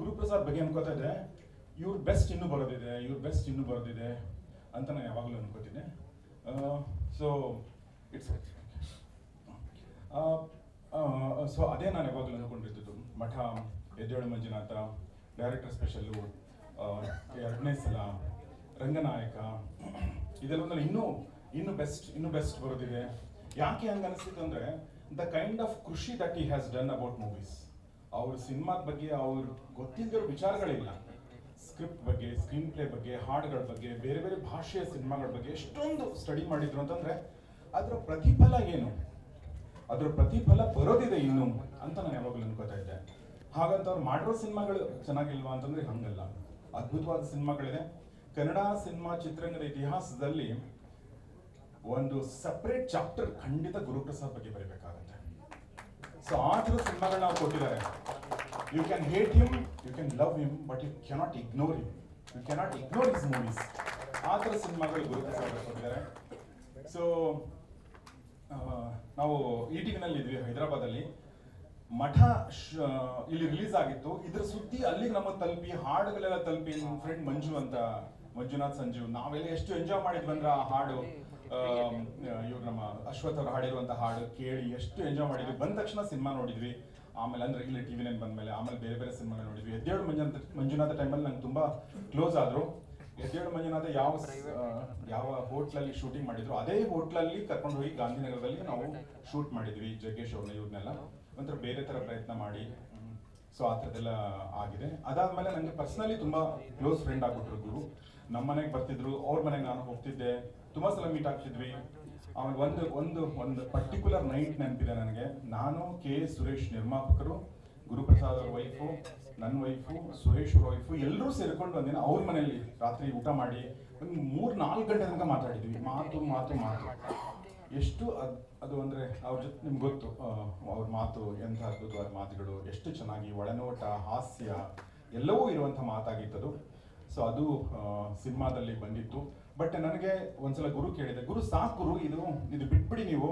ಗುರುಪ್ರಸಾದ್ ಬಗ್ಗೆ ಅನ್ಕೋತಾ ಇದ್ದೆ, ಇವ್ರ ಬೆಸ್ಟ್ ಇನ್ನೂ ಬರೋದಿದೆ, ಇವ್ರ ಬೆಸ್ಟ್ ಇನ್ನೂ ಬರೋದಿದೆ ಅಂತ ನಾನು ಯಾವಾಗಲೂ ಅನ್ಕೋತೀನಿ ಸೊ ಇಟ್ಸ್ ಸೊ ಅದೇ ನಾನು ಯಾವಾಗಲೂ ಅನ್ಕೊಂಡಿರ್ತಿದ್ದು ಮಠ, ಎದ್ದೇಳು ಮಂಜುನಾಥ ಡೈರೆಕ್ಟರ್ ಸ್ಪೆಷಲ್ಲು ಎರಡನೇ ಸಲ, ರಂಗನಾಯಕ, ಇದೆಲ್ಲ ಒಂದಲ್ಲಿ, ಇನ್ನೂ ಇನ್ನೂ ಬೆಸ್ಟ್ ಇನ್ನೂ ಬೆಸ್ಟ್ ಬರೋದಿದೆ. ಯಾಕೆ ಹಂಗೆ ಅನಿಸ್ತಿತ್ತು ಅಂದರೆ the kind of krishi that he has done about movies ಅವ್ರ ಸಿನಿಮಾದ ಬಗ್ಗೆ ಅವ್ರ ಗೊತ್ತಿದ್ದಿರೋ ವಿಚಾರಗಳಿಲ್ಲ. ಸ್ಕ್ರಿಪ್ಟ್ ಬಗ್ಗೆ ಸ್ಕ್ರೀನ್ ಪ್ಲೇ ಬಗ್ಗೆ, ಹಾಡುಗಳ ಬಗ್ಗೆ, ಬೇರೆ ಬೇರೆ ಭಾಷೆಯ ಸಿನಿಮಾಗಳ ಬಗ್ಗೆ ಎಷ್ಟೊಂದು ಸ್ಟಡಿ ಮಾಡಿದ್ರು ಅಂತಂದ್ರೆ ಅದರ ಪ್ರತಿಫಲ ಏನು? ಅದರ ಪ್ರತಿಫಲ ಬರೋದಿದೆ ಇನ್ನು ಅಂತ ನಾನು ಯಾವಾಗಲೂ ಅನ್ಕೋತಾ ಇದ್ದೆ. ಹಾಗಂತ ಅವ್ರು ಮಾಡಿರೋ ಸಿನಿಮಾಗಳು ಚೆನ್ನಾಗಿಲ್ವಾ ಅಂತಂದ್ರೆ ಹಂಗಲ್ಲ. ಅದ್ಭುತವಾದ ಸಿನಿಮಾಗಳಿದೆ ಕನ್ನಡ ಸಿನಿಮಾ ಚಿತ್ರರಂಗದ ಇತಿಹಾಸದಲ್ಲಿ ಒಂದು ಸಪ್ರೇಟ್ ಚಾಪ್ಟರ್ ಖಂಡಿತ ಗುರುಪ್ರಸಾದ್ ಬಗ್ಗೆ ಬರೀಬೇಕಾಗುತ್ತೆ. ಸೊ ಆ ಥರ ಸಿನಿಮಾಗಳನ್ನ ನಾವು ಕೊಟ್ಟಿದ್ದಾರೆ. You can hate him you can love him but you cannot ignore him you cannot ignore his movies ಆ ಥರ ಸಿನಿಮಾಗಳು ಅವರು ಕೊಟ್ಟಿದ್ದಾರೆ. ಸೊ ನಾವು ಈ ಟಿವಿನಲ್ಲಿ ಇದ್ವಿ ಹೈದರಾಬಾದಲ್ಲಿ. ಮಠ ಇಲ್ಲಿ ರಿಲೀಸ್ ಆಗಿತ್ತು. ಇದ್ರ ಸುದ್ದಿ ಅಲ್ಲಿಗೆ ನಮ್ಮ ತಲುಪಿ, ಹಾಡುಗಳೆಲ್ಲ ತಲುಪಿ, ನಮ್ಮ ಫ್ರೆಂಡ್ ಮಂಜು ಅಂತ, ಮಂಜುನಾಥ್ ಸಂಜು ನಾವೆಲ್ಲ ಎಷ್ಟು ಎಂಜಾಯ್ ಮಾಡಿದ್ವಿ ಅಂದ್ರೆ ಆ ಹಾಡು. ಇವ್ರು ನಮ್ಮ ಅಶ್ವಥ್ ಅವ್ರು ಹಾಡಿರುವಂತ ಹಾಡು ಕೇಳಿ ಎಷ್ಟು ಎಂಜಾಯ್ ಮಾಡಿದ್ವಿ. ಬಂದ ತಕ್ಷಣ ಸಿನಿಮಾ ನೋಡಿದ್ವಿ. ಆಮೇಲೆ ಅಂದ್ರೆ ಇಲ್ಲಿ ಟಿವಿ ನೈನ್ ಬಂದ್ಮೇಲೆ ಆಮೇಲೆ ಬೇರೆ ಬೇರೆ ಸಿನಿಮಾ ನೋಡಿದ್ವಿ. ಎದ್ದೇಳು ಮಂಜುನಾಥ ಮಂಜುನಾಥ ಟೈಮಲ್ಲಿ ನಂಗೆ ತುಂಬಾ ಕ್ಲೋಸ್ ಆದ್ರು. ಎದ್ದೇಳು ಮಂಜುನಾಥ ಯಾವ ಯಾವ ಹೋಟ್ಲಲ್ಲಿ ಶೂಟಿಂಗ್ ಮಾಡಿದ್ರು ಅದೇ ಹೋಟ್ಲಲ್ಲಿ ಕರ್ಕೊಂಡು ಹೋಗಿ ಗಾಂಧಿನಗರದಲ್ಲಿ ನಾವು ಶೂಟ್ ಮಾಡಿದ್ವಿ ಜಗ್ಗೇಶ್ ಅವ್ರನ್ನ ಇವ್ರನ್ನೆಲ್ಲ ಒಂಥರ ಬೇರೆ ತರ ಪ್ರಯತ್ನ ಮಾಡಿ. ಸೊ ಆ ಥರದ್ದೆಲ್ಲ ಆಗಿದೆ. ಅದಾದ್ಮೇಲೆ ನನಗೆ ಪರ್ಸನಲಿ ತುಂಬಾ ಕ್ಲೋಸ್ ಫ್ರೆಂಡ್ ಆಗ್ಬಿಟ್ರು ಗುರು. ನಮ್ಮ ಮನೆಗೆ ಬರ್ತಿದ್ರು, ಅವ್ರ ಮನೆಗೆ ನಾನು ಹೋಗ್ತಿದ್ದೆ. ತುಂಬಾ ಸಲ ಮೀಟ್ ಆಗ್ತಿದ್ವಿ. ಆಮೇಲೆ ಒಂದು ಒಂದು ಒಂದು ಪರ್ಟಿಕ್ಯುಲರ್ ನೈಟ್ ನೆನಪಿದೆ ನನಗೆ. ನಾನು ಕೆ ಸುರೇಶ್ ನಿರ್ಮಾಪಕರು, ಗುರುಪ್ರಸಾದ್ ಅವ್ರ ವೈಫು ನನ್ನ ವೈಫು ಸುರೇಶ್ ಅವ್ರ ವೈಫು ಎಲ್ಲರೂ ಸೇರ್ಕೊಂಡು ಒಂದಿನ ಅವ್ರ ಮನೆಯಲ್ಲಿ ರಾತ್ರಿ ಊಟ ಮಾಡಿ ಒಂದು ಮೂರ್, ನಾಲ್ಕು ಗಂಟೆ ತನಕ ಮಾತಾಡಿದ್ವಿ. ಮಾತು ಮಾತು ಮಾತು. ಎಷ್ಟು ಅದ್, ಅದು ಅಂದ್ರೆ ಅವ್ರ ಜೊತೆ, ನಿಮ್ಗೆ ಗೊತ್ತು ಅವ್ರ ಮಾತು ಎಂಥ ಅದ್ಭುತವಾದ ಮಾತುಗಳು, ಎಷ್ಟು ಚೆನ್ನಾಗಿ ಒಳನೋಟ, ಹಾಸ್ಯ, ಎಲ್ಲವೂ ಇರುವಂಥ ಮಾತಾಗಿತ್ತದು ಸೊ ಅದು ಸಿನಿಮಾದಲ್ಲಿ ಬಂದಿತ್ತು ಬಟ್ ನನಗೆ ಒಂದ್ಸಲ ಗುರು ಕೇಳಿದೆ ಗುರು ಸಾಕು ಗುರು ಇದು ಇದು ಬಿಟ್ಬಿಡಿ ನೀವು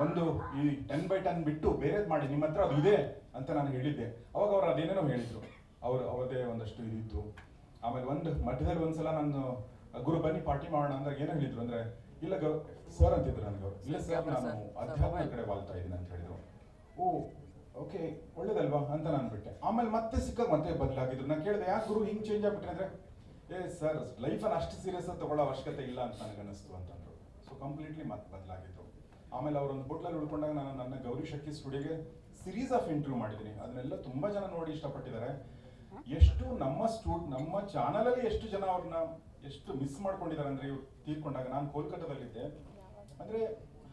ಒಂದು ಈ ಟೆನ್ ಬೈ ಟೆನ್ ಬಿಟ್ಟು ಬೇರೆದು ಮಾಡಿ ನಿಮ್ಮ ಹತ್ರ ಅದು ಇದೆ ಅಂತ ನಾನು ಹೇಳಿದ್ದೆ ಅವಾಗ ಅವ್ರು ಅದೇನೇನೋ ಹೇಳಿದ್ರು ಅವ್ರು ಅವ್ರದೇ ಒಂದಷ್ಟು ಇದಿತ್ತು ಆಮೇಲೆ ಒಂದು ಮಧ್ಯದಲ್ಲಿ ಒಂದ್ಸಲ ನಾನು ಗುರು ಬನ್ನಿ ಪಾರ್ಟಿ ಮಾಡೋಣ ಅಂದ್ರೆ ಏನೋ ಹೇಳಿದ್ರು ಅಂದ್ರೆ ಇಲ್ಲ ಗೌ ಸರ್ ಅಂತಿದ್ರು ನನಗೆ ಅವ್ರು ಇಲ್ಲ ಸರ್ ನಾನು ಅಧ್ಯಾತ್ಮ ಕಡೆ ವಾಲ್ತಾ ಇದ್ದೀನಿ ಅಂತ ಹೇಳಿದ್ರು ಓ ಓಕೆ ಒಳ್ಳೇದಲ್ವಾ ಅಂತ ನಾನು ಬಿಟ್ಟೆ. ಆಮೇಲೆ ಮತ್ತೆ ಸಿಕ್ಕಾಗ ಮತ್ತೆ ಬದಲಾಗಿದ್ರು. ನಾನು ಕೇಳಿದೆ, ಯಾಕೆ ಗುರು ಹಿಂಗೆ ಚೇಂಜ್ ಆಗ್ಬಿಟ್ರೆ ಅಂದ್ರೆ? ಏ ಸರ್ ಲೈಫನ್ನು ಅಷ್ಟು ಸೀರಿಯಸ್ ತಗೊಳ್ಳೋ ಅವಶ್ಯಕತೆ ಇಲ್ಲ ಅಂತ ನನಗೆ ಅನಿಸ್ತು ಅಂತಂದ್ರು. ಸೊ ಕಂಪ್ಲೀಟ್ಲಿ ಮತ್ತೆ ಬದಲಾಗಿದ್ರು ಆಮೇಲೆ ಅವರೊಂದು ಹೋಟ್ಲಲ್ಲಿ ಉಳ್ಕೊಂಡಾಗ ನಾನು ನನ್ನ ಗೌರಿ ಶಕ್ತಿ ಸ್ಟುಡಿಯೋಗೆ ಸೀರೀಸ್ ಆಫ್ ಇಂಟರ್ವ್ಯೂ ಮಾಡಿದ್ದೀನಿ. ಅದನ್ನೆಲ್ಲ ತುಂಬ ಜನ ನೋಡಿ ಇಷ್ಟಪಟ್ಟಿದ್ದಾರೆ. ಎಷ್ಟು ನಮ್ಮ ಸ್ಟೂ ನಮ್ಮ ಚಾನಲಲ್ಲಿ ಎಷ್ಟು ಜನ ಅವ್ರನ್ನ ಎಷ್ಟು ಮಿಸ್ ಮಾಡ್ಕೊಂಡಿದ್ದಾರೆ ಅಂದರೆ ಇವ್ರು ತೀರ್ಕೊಂಡಾಗ, ನಾನು ಕೋಲ್ಕತ್ತಾದಲ್ಲಿದ್ದೆ. ಅಂದರೆ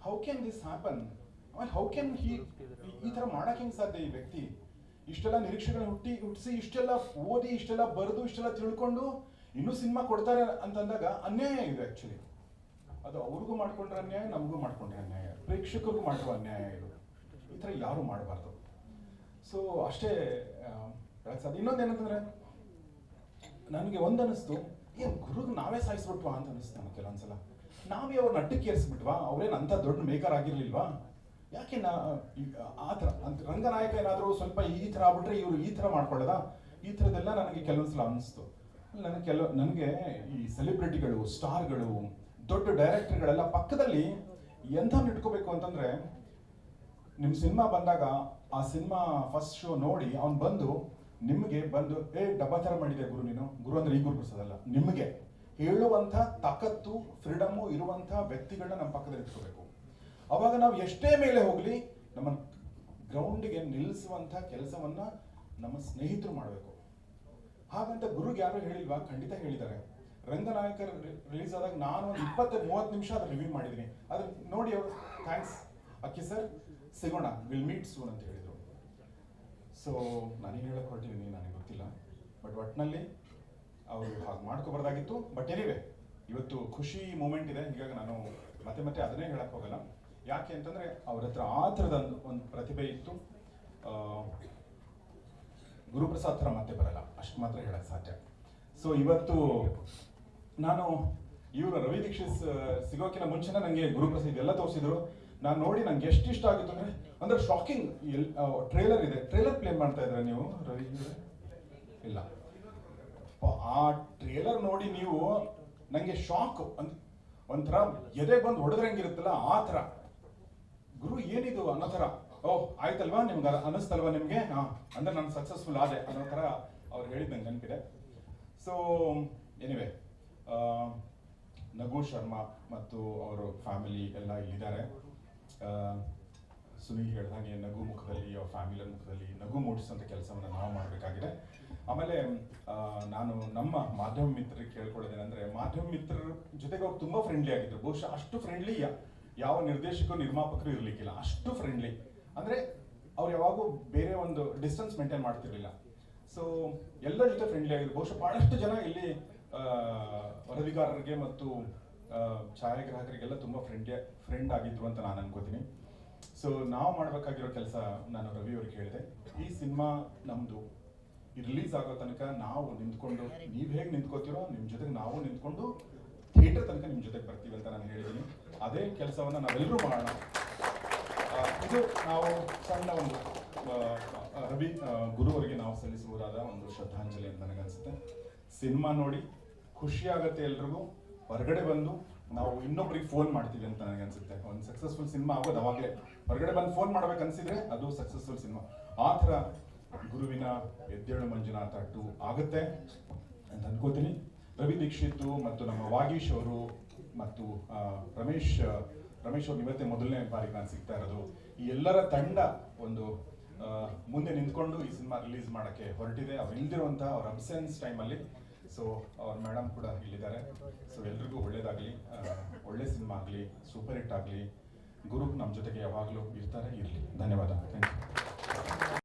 how can this happen how can he ಈ ತರ ಮಾಡಕ್ ಹೆಂಗ್ ಸಾಧ್ಯ ಈ ವ್ಯಕ್ತಿ? ಇಷ್ಟೆಲ್ಲ ನಿರೀಕ್ಷೆಗಳನ್ನ ಹುಟ್ಟಿ ಹುಟ್ಟಿಸಿ ಇಷ್ಟೆಲ್ಲ ಓದಿ, ಇಷ್ಟೆಲ್ಲ ಬರೆದು, ಇಷ್ಟೆಲ್ಲ ತಿಳ್ಕೊಂಡು ಇನ್ನೂ ಸಿನಿಮಾ ಕೊಡ್ತಾರೆ ಅಂತಂದಾಗ ಅನ್ಯಾಯ ಇದೆ ಆಕ್ಚುಲಿ ಅದು ಅವ್ರಿಗೂ ಮಾಡ್ಕೊಂಡ್ರೆ ಅನ್ಯಾಯ, ನಮಗೂ ಮಾಡ್ಕೊಂಡ್ರೆ ಅನ್ಯಾಯ. ಪ್ರೇಕ್ಷಕರಿಗೂ ಮಾಡಿರೋ ಅನ್ಯಾಯ ಇದು. ಈ ಥರ ಯಾರು ಮಾಡಬಾರ್ದು. ಸೊ ಅಷ್ಟೇ ಅದು ಇನ್ನೊಂದು ಏನಂತಂದ್ರೆ, ನನಗೆ ಒಂದು ಅನಿಸ್ತು ಏನ್ ಗುರುಗ್ ನಾವೇ ಸಾಯಿಸ್ಬಿಟ್ವಾ ಅಂತ ಅನಿಸ್ತು ನನಗೆ ಕೆಲವೊಂದ್ಸಲ. ನಾವೇ ಅವ್ರನ್ನ ನಟ್ಟಕ್ಕೆ ಏರಿಸ್ಬಿಟ್ವಾ ಅವ್ರೇನು ಅಂಥ ದೊಡ್ಡ ಮೇಕರ್ ಆಗಿರ್ಲಿಲ್ವಾ? ಯಾಕೆ ನಾ ಆ ಥರ ಅಂತ ರಂಗನಾಯಕ ಏನಾದರೂ ಸ್ವಲ್ಪ ಈ ಥರ ಆಗ್ಬಿಟ್ರೆ ಇವರು ಈ ಥರ ಮಾಡ್ಕೊಳ್ಳೋದ? ಈ ಥರದ್ದೆಲ್ಲ ನನಗೆ ಕೆಲವೊಂದ್ಸಲ ಅನಿಸ್ತು ನನಗೆ ಕೆಲವು ನನಗೆ ಈ ಸೆಲೆಬ್ರಿಟಿಗಳು, ಸ್ಟಾರ್ಗಳು, ದೊಡ್ಡ ಡೈರೆಕ್ಟರ್ಗಳೆಲ್ಲ ಪಕ್ಕದಲ್ಲಿ ಎಂಥ ಇಟ್ಕೋಬೇಕು ಅಂತಂದರೆ ನಿಮ್ಮ ಸಿನಿಮಾ ಬಂದಾಗ ಆ ಸಿನಿಮಾ ಫಸ್ಟ್ ಶೋ ನೋಡಿ ಅವ್ನು ಬಂದು ನಿಮಗೆ ಬಂದು, ಏ, ಡಬ್ಬಾ ಥರ ಮಾಡಿದೆ ಗುರು ನೀನು? ಗುರು ಅಂದರೆ ಈ ಗುರು ಪ್ರಸಾದಲ್ಲ ನಿಮಗೆ ಹೇಳುವಂಥ ತಾಕತ್ತು, ಫ್ರೀಡಮ್ಮು ಇರುವಂಥ ವ್ಯಕ್ತಿಗಳನ್ನ ನಮ್ಮ ಪಕ್ಕದಲ್ಲಿ ಇಟ್ಕೋಬೇಕು. ಅವಾಗ ನಾವು ಎಷ್ಟೇ ಮೇಲೆ ಹೋಗಲಿ, ನಮ್ಮ ಗ್ರೌಂಡ್ಗೆ ನಿಲ್ಲಿಸುವಂಥ ಕೆಲಸವನ್ನ ನಮ್ಮ ಸ್ನೇಹಿತರು ಮಾಡಬೇಕು. ಹಾಗಂತ ಗುರುಗೆ ಯಾರು ಹೇಳಿಲ್ವಾ? ಖಂಡಿತ ಹೇಳಿದ್ದಾರೆ. ರಂಗನಾಯಕ ರಿಲೀಸ್ ಆದಾಗ ನಾನು ಒಂದು ಇಪ್ಪತ್ತು, ಮೂವತ್ತು ನಿಮಿಷ ಅದ್ರ ರಿವ್ಯೂ ಮಾಡಿದ್ದೀನಿ. ಅದ್ರ ನೋಡಿ ಅವರು ಥ್ಯಾಂಕ್ಸ್ ಅಕ್ಕಿ ಸರ್ ಸಿಗೋಣ. ವಿಲ್ ಮೀಟ್ ಸೂನ್ ಅಂತ ಹೇಳಿದರು. ಸೊ ನಾನೇನು ಹೇಳಕ್ಕೆ ಹೊರಟಿದ್ದೀನಿ ನನಗೆ ಗೊತ್ತಿಲ್ಲ. ಬಟ್ ಒಟ್ಟಿನಲ್ಲಿ ಅವರು ಹಾಗೆ ಮಾಡ್ಕೋಬಾರ್ದಾಗಿತ್ತು ಬಟ್ ಎನಿವೆ ಇವತ್ತು ಖುಷಿ ಮೂಮೆಂಟ್ ಇದೆ. ಹೀಗಾಗಿ ನಾನು ಮತ್ತೆ ಮತ್ತೆ ಅದನ್ನೇ ಹೇಳಕ್ ಹೋಗಲ್ಲ. ಯಾಕೆ ಅಂತಂದ್ರೆ ಅವ್ರ ಹತ್ರ ಆ ಥರದ ಒಂದು ಪ್ರತಿಭೆ ಇತ್ತು. ಗುರುಪ್ರಸಾದ್ ಥರ ಮತ್ತೆ ಬರಲ್ಲ. ಅಷ್ಟು ಮಾತ್ರ ಹೇಳಕ್ ಸಾಧ್ಯ. ಸೊ ಇವತ್ತು ನಾನು ಇವರು ರವಿ ದೀಕ್ಷಿತ್ ಸಿಗೋಕಿನ ಮುಂಚೆನೇ ನನಗೆ ಗುರುಪ್ರಸಾದ್ ಎಲ್ಲ ತೋರಿಸಿದ್ರು. ನಾನು ನೋಡಿ ನಂಗೆ ಎಷ್ಟು ಇಷ್ಟ ಆಗಿತ್ತು ಅಂದ್ರೆ, ಅಂದರೆ ಶಾಕಿಂಗ್ ಟ್ರೇಲರ್ ಇದೆ. ಟ್ರೇಲರ್ ಪ್ಲೇ ಮಾಡ್ತಾ ಇದ್ರೆ ನೀವು, ರವಿ? ಇಲ್ಲ. ಆ ಟ್ರೇಲರ್ ನೋಡಿ ನೀವು ನನಗೆ ಶಾಕ್ ಒಂಥರ ಎದೆ ಬಂದು ಹೊಡೆದ್ರಂಗಿರುತ್ತಲ್ಲ, ಆ ಥರ. ಗುರು ಏನಿದು ಅನ್ನೋ ಥರ. ಓಹ್ ಆಯ್ತಲ್ವಾ ನಿಮ್ಗೆ ಅನ್ನಿಸ್ತಲ್ವಾ ನಿಮಗೆ? ಹಾಂ, ಅಂದ್ರೆ ನಾನು ಸಕ್ಸಸ್ಫುಲ್ ಆದೆ ಅನ್ನೋ ಥರ ಅವ್ರು ಹೇಳಿದ್ ನಂಗೆ ನೆನಪಿದೆ ಸೊ ಎನಿವೆ ನಗು ಶರ್ಮಾ ಮತ್ತು ಅವರು ಫ್ಯಾಮಿಲಿ ಎಲ್ಲ ಇಲ್ಲಿದ್ದಾರೆ. ಸುನೀಲ್ ಹೇಳ್ದಂಗೆ ನಗು ಮುಖದಲ್ಲಿ, ಅವ್ರ ಫ್ಯಾಮಿಲಿ ಮುಖದಲ್ಲಿ ನಗು ಮೂಡಿಸುವಂಥ ಕೆಲಸವನ್ನು ನಾವು ಮಾಡಬೇಕಾಗಿದೆ. ಆಮೇಲೆ ನಾನು ನಮ್ಮ ಮಾಧ್ಯಮ ಮಿತ್ರರಿಗೆ ಕೇಳ್ಕೊಳ್ಳೋದೇನೆಂದರೆ, ಮಾಧ್ಯಮ ಮಿತ್ರರ ಜೊತೆಗೆ ಅವ್ರು ತುಂಬಾ ಫ್ರೆಂಡ್ಲಿ ಆಗಿದ್ರು. ಬಹುಶಃ ಅಷ್ಟು ಫ್ರೆಂಡ್ಲಿ ಯಾವ ನಿರ್ದೇಶಕರು, ನಿರ್ಮಾಪಕರು ಇರ್ಲಿಕ್ಕಿಲ್ಲ. ಅಷ್ಟು ಫ್ರೆಂಡ್ಲಿ ಅಂದ್ರೆ ಅವ್ರು ಯಾವಾಗೂ ಬೇರೆ ಒಂದು ಡಿಸ್ಟೆನ್ಸ್ ಮೇಂಟೈನ್ ಮಾಡ್ತಿರ್ಲಿಲ್ಲ. ಸೊ ಎಲ್ಲರ ಜೊತೆ ಫ್ರೆಂಡ್ಲಿ ಆಗಿದ್ರು. ಬಹುಶಃ ಬಹಳಷ್ಟು ಜನ ಇಲ್ಲಿ ವರದಿಗಾರರಿಗೆ ಮತ್ತು ಛಾಯಾಗ್ರಾಹಕರಿಗೆಲ್ಲ ತುಂಬಾ ಫ್ರೆಂಡ್ ಫ್ರೆಂಡ್ ಆಗಿದ್ರು ಅಂತ ನಾನು ಅನ್ಕೋತೀನಿ. ಸೊ ನಾವು ಮಾಡ್ಬೇಕಾಗಿರೋ ಕೆಲಸ ನಾನು ರವಿ ಅವ್ರಿಗೆ ಹೇಳಿದೆ. ಈ ಸಿನಿಮಾ ನಮ್ದು. ರಿಲೀಸ್ ಆಗೋ ತನಕ ನಾವು ನಿಂತ್ಕೊಂಡು, ನೀವ್ ಹೇಗೆ ನಿಂತ್ಕೋತೀರೋ, ನಿಮ್ ಜೊತೆಗೆ ನಾವು ನಿಂತ್ಕೊಂಡು ಥಿಯೇಟರ್ ತನಕ ನಿಮ್ಮ ಜೊತೆಗೆ ಬರ್ತೀವಿ ಅಂತ ನಾನು ಹೇಳಿದ್ದೀನಿ ಅದೇ ಕೆಲಸವನ್ನು ನಾವೆಲ್ಲರೂ ಮಾಡೋಣ. ಇದು ನಾವು ಸಣ್ಣ ಒಂದು ರವಿ ಗುರುವರಿಗೆ ನಾವು ಸಲ್ಲಿಸಬಹುದಾದ ಒಂದು ಶ್ರದ್ಧಾಂಜಲಿ ಅಂತ ನನಗನ್ಸುತ್ತೆ. ಸಿನಿಮಾ ನೋಡಿ ಖುಷಿ ಆಗತ್ತೆ ಎಲ್ರಿಗೂ, ಹೊರಗಡೆ ಬಂದು ನಾವು ಇನ್ನೊಬ್ರಿಗೆ ಫೋನ್ ಮಾಡ್ತೀವಿ ಅಂತ ನನಗೆ ಅನ್ಸುತ್ತೆ ಒಂದು ಸಕ್ಸಸ್ಫುಲ್ ಸಿನಿಮಾ ಆಗೋದು ಅವಾಗಲೇ. ಹೊರಗಡೆ ಬಂದು ಫೋನ್ ಮಾಡ್ಬೇಕು ಅನ್ಸಿದ್ರೆ ಅದು ಸಕ್ಸಸ್ಫುಲ್ ಸಿನಿಮಾ. ಆ ಥರ ಗುರುವಿನ ಎದ್ದೇಳು ಮಂಜುನಾಥ ಟು ಆಗುತ್ತೆ ಅಂತ ಅನ್ಕೋತೀನಿ. ರವಿ ದೀಕ್ಷಿತ್ ಮತ್ತು ನಮ್ಮ ವಾಗೀಶ್ ಅವರು ಮತ್ತು ರಮೇಶ್ ರಮೇಶ್ ಅವ್ರು ಇವತ್ತೇ ಮೊದಲನೇ ಬಾರಿಗೆ ನಾನು ಸಿಗ್ತಾ ಇರೋದು. ಈ ಎಲ್ಲರ ತಂಡ ಒಂದು ಮುಂದೆ ನಿಂತ್ಕೊಂಡು ಈ ಸಿನಿಮಾ ರಿಲೀಸ್ ಮಾಡೋಕ್ಕೆ ಹೊರಟಿದೆ. ಅವ್ರು ಇಲ್ದಿರುವಂತಹ ಅವ್ರ ಅಬ್ಸೆನ್ಸ್ ಟೈಮಲ್ಲಿ. ಸೊ ಅವ್ರ ಮೇಡಮ್ ಕೂಡ ಇಲ್ಲಿದ್ದಾರೆ. ಸೊ ಎಲ್ರಿಗೂ ಒಳ್ಳೇದಾಗ್ಲಿ ಒಳ್ಳೆ ಸಿನಿಮಾ ಆಗಲಿ, ಸೂಪರ್ ಹಿಟ್ ಆಗಲಿ, ಗುರು ನಮ್ಮ ಜೊತೆಗೆ ಯಾವಾಗಲೂ ಇರ್ತಾರೆ, ಇರಲಿ. ಧನ್ಯವಾದ.